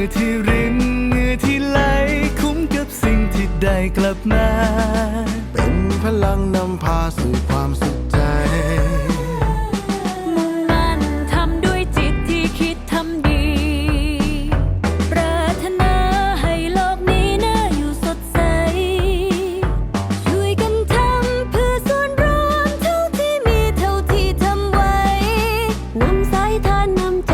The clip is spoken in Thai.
อที่รินเหงื่อที่ไหล คุ้มกับสิ่งที่ได้กลับมา เป็นพลังนำพาสู่ความสุขใจ มุ่งมั่นทำด้วยจิตที่คิดทำดี ปรารถนาให้โลกนี้น่าอยู่สดใส ช่วยกันทำเพื่อส่วนรวมเท่าที่มีเท่าที่ทำไว้ นำสายทานนำใจ